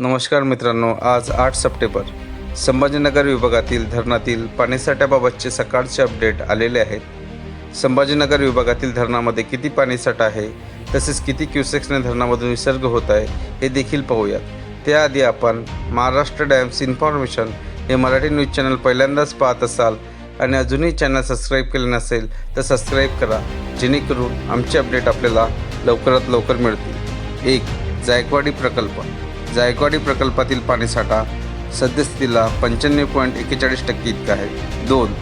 नमस्कार मित्रांनो आज आठ सप्टेंबर. संभाजीनगर विभागातील धरणातील पाणीसाठ्याबाबतचे सकाळचे अपडेट आलेले आहेत. संभाजीनगर विभागातील धरणामध्ये किती पाणीसाठा आहे तसेच किती क्युसेक्सने धरणामधून विसर्ग होत आहे हे देखील पाहूयात. त्याआधी आपण महाराष्ट्र डॅम्स इन्फॉर्मेशन हे मराठी न्यूज चॅनल पहिल्यांदाच पाहत असाल आणि अजूनही चॅनल सबस्क्राईब केले नसेल तर सबस्क्राईब करा जेणेकरून आमचे अपडेट आपल्याला लवकरात लवकर मिळतील. एक जायकवाडी प्रकल्प. जायकवाडी प्रकल्पातील पाणीसाठा सद्यस्थितीला पंच्याण्णव पॉईंट एक्केचाळीस टक्के इतका आहे. दोन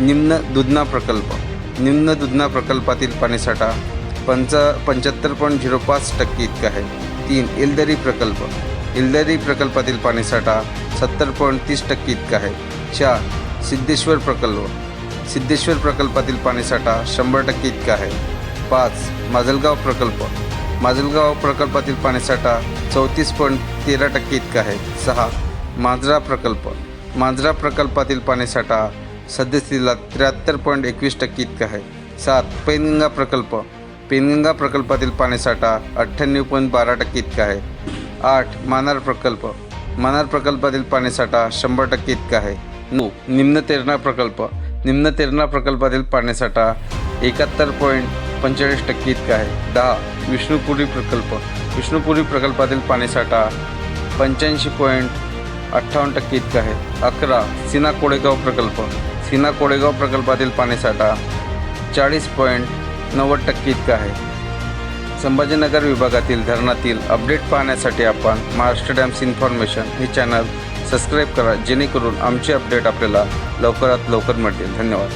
निम्न दुधना प्रकल्प. निम्न दुधना प्रकल्पातील पाणीसाठा पंचा पंच्याहत्तर पॉईंट झिरो पाच टक्के इतका आहे. तीन इलदरी प्रकल्प. इलदरी प्रकल्पातील पाणीसाठा सत्तर पॉईंट तीस टक्के इतका आहे. चार सिद्धेश्वर प्रकल्प. सिद्धेश्वर प्रकल्पातील पाणीसाठा शंभर टक्के इतका आहे. पाच माजलगाव प्रकल्प. माजलगाव प्रकल्पातील पाणीसाठा चौतीस पॉईंट तेरा टक्के इतका आहे. सहा मांजरा प्रकल्प. मांजरा प्रकल्पातील पाणीसाठा सद्यस्थितीला त्र्याहत्तर पॉईंट एकवीस टक्के इतका आहे. सात पेनगंगा प्रकल्प. पेनगंगा प्रकल्पातील पाणीसाठा अठ्ठ्याण्णव पॉईंट बारा टक्के इतका आहे. आठ मानार प्रकल्प. मानार प्रकल्पातील पाणीसाठा शंभर टक्के इतका आहे. नऊ निम्न तेरणा प्रकल्प. निम्न तेरणा प्रकल्पातील पाणीसाठा एकाहत्तर पॉईंट पंचेचाळीस टक्के इतका आहे. दहा विष्णुपुरी प्रकल्प. विष्णुपुरी प्रकल्पातील पाणीसाठा पंच्याऐंशी पॉईंट अठ्ठावन्न टक्के इतका आहे. अकरा सीना कोडेगाव प्रकल्प. सीना कोडेगाव प्रकल्पातील पाणीसाठा चाळीस पॉईंट नव्वद टक्के इतका आहे. संभाजीनगर विभागातील धरणातील अपडेट पाहण्यासाठी आपण महाराष्ट्र डॅम्स इन्फॉर्मेशन हे चॅनल सबस्क्राईब करा जेणेकरून आमचे अपडेट आपल्याला लवकरात लवकर मिळतील. धन्यवाद.